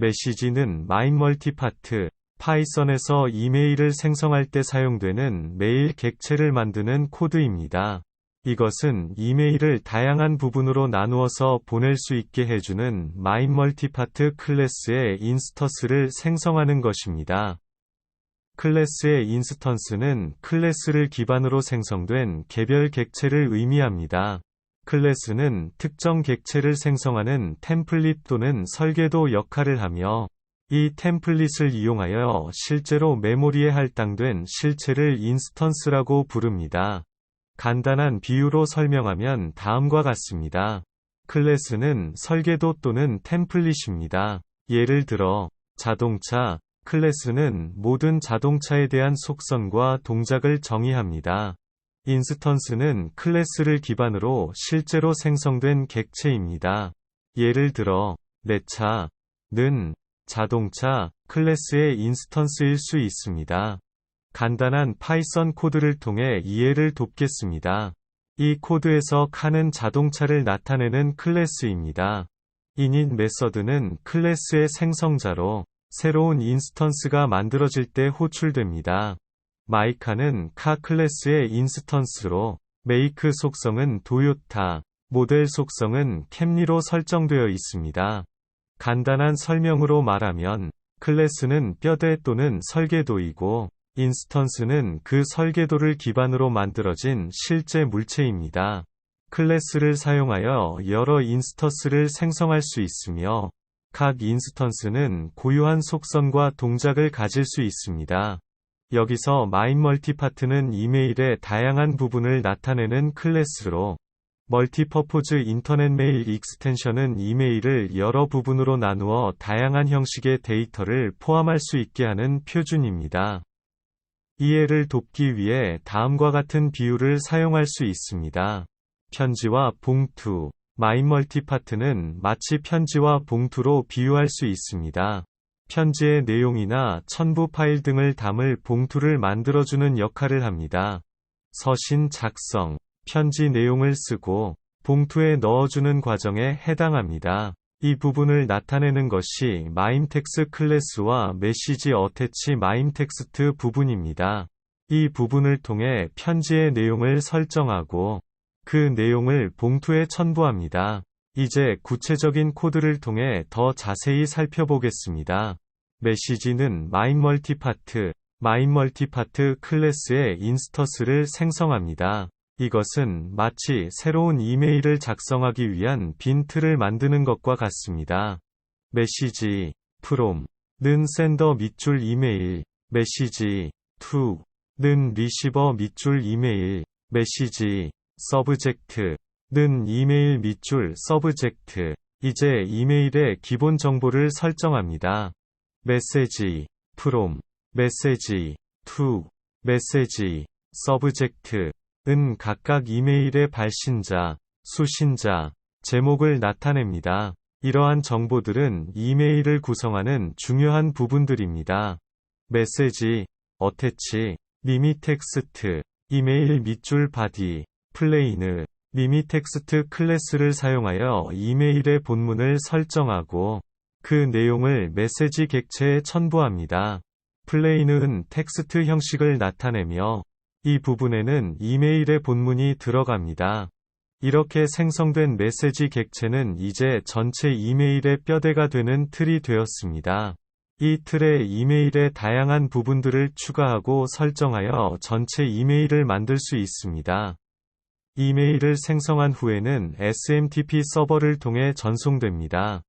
메시지는 마인 멀티파트, 파이썬에서 이메일을 생성할 때 사용되는 메일 객체를 만드는 코드입니다. 이것은 이메일을 다양한 부분으로 나누어서 보낼 수 있게 해주는 마인 멀티파트 클래스의 인스터스를 생성하는 것입니다. 클래스의 인스턴스는 클래스를 기반으로 생성된 개별 객체를 의미합니다. 클래스는 특정 객체를 생성하는 템플릿 또는 설계도 역할을 하며 이 템플릿을 이용하여 실제로 메모리에 할당된 실체를 인스턴스라고 부릅니다. 간단한 비유로 설명하면 다음과 같습니다. 클래스는 설계도 또는 템플릿입니다. 예를 들어 자동차 클래스는 모든 자동차에 대한 속성과 동작을 정의합니다. 인스턴스는 클래스를 기반으로 실제로 생성된 객체입니다. 예를 들어 내 차는 자동차 클래스의 인스턴스일 수 있습니다. 간단한 파이썬 코드를 통해 이해를 돕겠습니다. 이 코드에서 칸은 자동차를 나타내는 클래스입니다. init 메서드는 클래스의 생성자로 새로운 인스턴스가 만들어질 때 호출됩니다. 마이카는 카 클래스의 인스턴스로 메이크 속성은 도요타, 모델 속성은 캠리로 설정되어 있습니다. 간단한 설명으로 말하면 클래스는 뼈대 또는 설계도이고 인스턴스는 그 설계도를 기반으로 만들어진 실제 물체입니다. 클래스를 사용하여 여러 인스턴스를 생성할 수 있으며 각 인스턴스는 고유한 속성과 동작을 가질 수 있습니다. 여기서 마인 멀티파트는 이메일의 다양한 부분을 나타내는 클래스로 멀티퍼포즈 인터넷 메일 익스텐션은 이메일을 여러 부분으로 나누어 다양한 형식의 데이터를 포함할 수 있게 하는 표준입니다. 이해를 돕기 위해 다음과 같은 비유를 사용할 수 있습니다. 편지와 봉투 마인 멀티파트는 마치 편지와 봉투로 비유할 수 있습니다. 편지의 내용이나 첨부 파일 등을 담을 봉투를 만들어주는 역할을 합니다. 서신 작성, 편지 내용을 쓰고 봉투에 넣어주는 과정에 해당합니다. 이 부분을 나타내는 것이 마임텍스 클래스와 메시지 어태치 마임텍스트 부분입니다. 이 부분을 통해 편지의 내용을 설정하고 그 내용을 봉투에 첨부합니다. 이제 구체적인 코드를 통해 더 자세히 살펴보겠습니다. 메시지는 마인 멀티파트, 마인 멀티파트 클래스의 인스터스를 생성합니다. 이것은 마치 새로운 이메일을 작성하기 위한 빈 틀을 만드는 것과 같습니다. 메시지, 프롬, 는 샌더 밑줄 이메일, 메시지, 투, 는 리시버 밑줄 이메일, 메시지, 서브젝트, 는 이메일 밑줄 서브젝트. 이제 이메일의 기본 정보를 설정합니다. 메시지, 프롬, 메시지, 투, 메시지, 서브젝트, 은 각각 이메일의 발신자, 수신자, 제목을 나타냅니다. 이러한 정보들은 이메일을 구성하는 중요한 부분들입니다. 메시지, 어태치, 리미텍스트, 이메일 밑줄 바디, 플레이느, 리미텍스트 클래스를 사용하여 이메일의 본문을 설정하고 그 내용을 메시지 객체에 첨부합니다. 플레이는 텍스트 형식을 나타내며 이 부분에는 이메일의 본문이 들어갑니다. 이렇게 생성된 메시지 객체는 이제 전체 이메일의 뼈대가 되는 틀이 되었습니다. 이 틀에 이메일의 다양한 부분들을 추가하고 설정하여 전체 이메일을 만들 수 있습니다. 이메일을 생성한 후에는 SMTP 서버를 통해 전송됩니다.